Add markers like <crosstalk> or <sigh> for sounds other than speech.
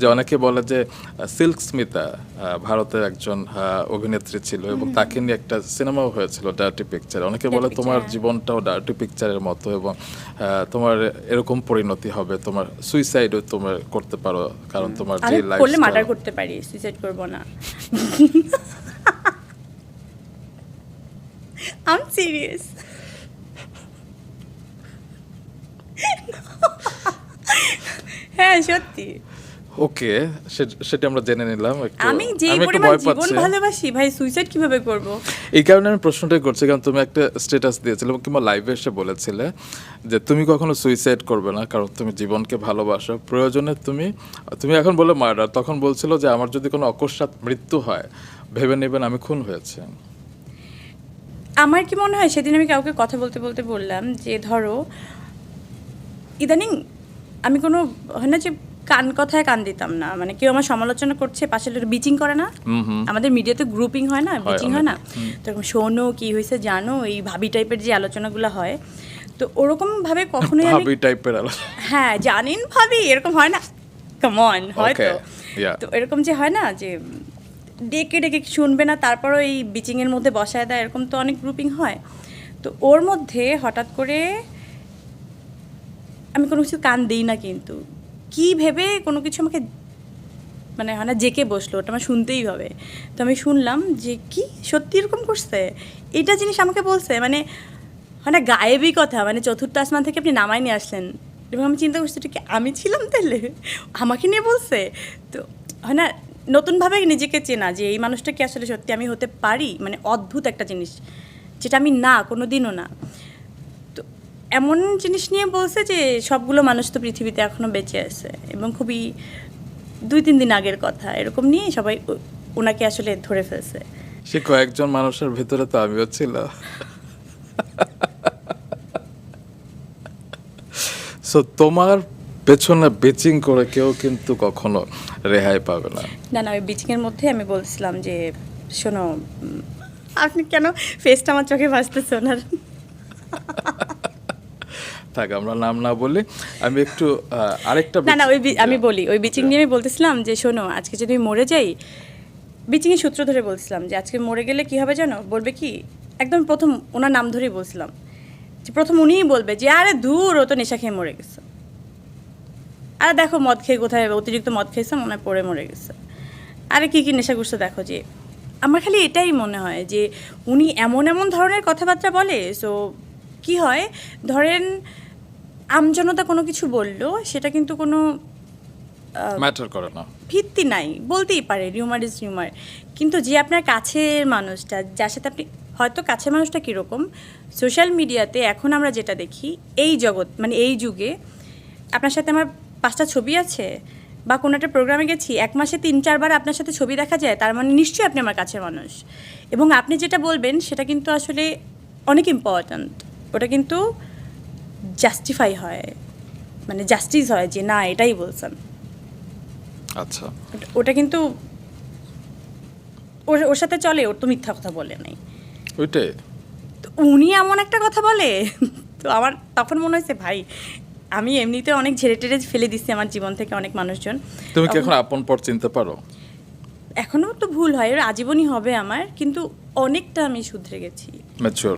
যে অনেকে বলে যে সিল্ক স্মিতা ভারতের একজন অভিনেত্রী ছিল এবং তাকে নিয়ে একটা সিনেমাও হয়েছিল ডার্টি পিকচার অনেকে বলে তোমার জীবনটাও ডার্টি পিকচারের মতো এবং তোমার এরকম পরিণতি হবে তোমার সুইসাইডও তোমার করতে পারো কারণ তোমার যে লাইফ করলে মার্ডার করতে পারি সুইসাইড করব না। আম সিরিয়াস হ্যাঁ সত্যি। ওকে সেটা আমরা জেনে নিলাম একটু। আমি যে পরিমাণ জীবন ভালোবাসি ভাই সুইসাইড কীভাবে করব? এই কারণে আমি প্রশ্নটাই করছি কারণ তুমি একটা স্ট্যাটাস দিয়েছিলে কিংবা লাইভে এসে বলেছিলে যে তুমি কখনো সুইসাইড করবে না কারণ তুমি জীবনকে ভালোবাসো। প্রয়োজনে তুমি তুমি এখন বলে মার্ডার তখন বলছিল যে আমার যদি কোনো অকস্মাৎ মৃত্যু হয় ভেবে নেবেন আমি খুন হয়েছে। আমার কি মনে হয় সেদিন আমি কাউকে কথা বলতে বলতে বললাম যে ধরো ইদানিং আমি কোনো হয় না যে কান কথায় কান দিতাম না। মানে কেউ আমার সমালোচনা করছে পাশে বিচিং করে না। আমাদের মিডিয়াতে গ্রুপিং হয় না বিচিং হয় না। তো এরকম শোনো কি হয়েছে জানো এই ভাবি টাইপের যে আলোচনাগুলো হয় তো ওরকম ভাবে কখনোই ভাবি টাইপের হ্যাঁ জানেন ভাবি এরকম হয় না। কমন হয় তো তো এরকম যে হয় না যে ডেকে ডেকে শুনবে না তারপরও এই বিচিংয়ের মধ্যে বসায় দেয় এরকম তো অনেক গ্রুপিং হয়। তো ওর মধ্যে হঠাৎ করে আমি কোনো কিছু কান দিই না কিন্তু। কি ভেবে কোনো কিছু আমাকে মানে হয় না জেকে বসল, ওটা আমার শুনতেই হবে। তো আমি শুনলাম যে, কি? সত্যি এরকম করছে? এটা জিনিস আমাকে বলছে? মানে হয় না গায়েবই কথা মানে চতুর্থ আসমান থেকে আপনি নামাই নিয়ে আসলেন। এবং আমি চিন্তা করছি, এটা কি আমি ছিলাম তাহলে? আমাকে নিয়ে বলছে? তো হয় না নতুনভাবে নিজেকে চেনা যে, এই মানুষটা কি আসলে সত্যি আমি হতে পারি? মানে অদ্ভুত একটা জিনিস, যেটা আমি না কোনো দিনও না। এমন জিনিস নিয়ে বলছে যে সবগুলো মানুষ তো পৃথিবীতে এখনও বেঁচে আছে এবং খুবই দুই তিন দিন আগের কথা। এরকম নিয়ে সবাই ওনাকে আসলে ধরে ফেলছে। সে কয়েকজন মানুষের ভিতরে তো আমিও ছিল সো <laughs> তোমার পেছনে বেচিং করে কেউ কিন্তু কখনো রেহাই পাবে না। না না ওই বিচিংয়ের মধ্যে আমি বলছিলাম যে শোনো আপনি কেন ফেসটা আমার চোখে ভাসতেছে ওনার? <laughs> থাক আমরা নাম না বলি আমি একটু আরেকটা না না ওই আমি বলি ওই বিচিং নিয়ে আমি বলতেছিলাম যে শোনো আজকে যদি মরে যাই বিচিংয়ের সূত্র ধরে বলছিলাম যে আজকে মরে গেলে কি হবে জানো? বলবে কি একদম প্রথম ওনার নাম ধরেই বলছিলাম। যে প্রথম উনিই বলবে যে আরে দূর ও তো নেশা খেয়ে মরে গেছে। আরে দেখো মদ খেয়ে কোথায় অতিরিক্ত মদ খেয়েছে মনে হয় পড়ে মরে গেছে। আরে কি কি নেশা করছে দেখো যে আমার খালি এটাই মনে হয় যে উনি এমন এমন ধরনের কথাবার্তা বলে সো কি হয়? ধরেন আমজনতা কোনো কিছু বলল সেটা কিন্তু কোনো ম্যাটার করে না। ভিত্তি নাই বলতেই পারে রিউমার ইজ রিউমার কিন্তু যে আপনার কাছের মানুষটা যার সাথে আপনি হয়তো কাছের মানুষটা কীরকম সোশ্যাল মিডিয়াতে এখন আমরা যেটা দেখি এই জগৎ মানে এই যুগে আপনার সাথে আমার পাঁচটা ছবি আছে বা কোনো একটা প্রোগ্রামে গেছি এক মাসে তিন চারবার আপনার সাথে ছবি দেখা যায় তার মানে নিশ্চয়ই আপনি আমার কাছের মানুষ। এবং আপনি যেটা বলবেন সেটা কিন্তু আসলে অনেক ইম্পর্ট্যান্ট ওটা কিন্তু জাস্টিফাই হয়। মানে জাস্টিস হয় যে না এটাই বলছেন। আচ্ছা। ওটা- কিন্তু ওর ওর সাথে চলে ওর তো মিথ্যা কথা বলে নাই। ওইটাই। উনি এমন একটা কথা বলে তো আমার তখন মনে হয়েছে ভাই আমি এমনিতে অনেক ঝেড়ে টেড়ে ফেলে দিচ্ছি আমার জীবন থেকে অনেক মানুষজন। তুমি কি এখন আপন পর চিনতে পারো? এখনও তো ভুল হয় এর আজীবনই হবে আমার কিন্তু অনেকটা আমি শুধরে গেছি। ম্যাচিওর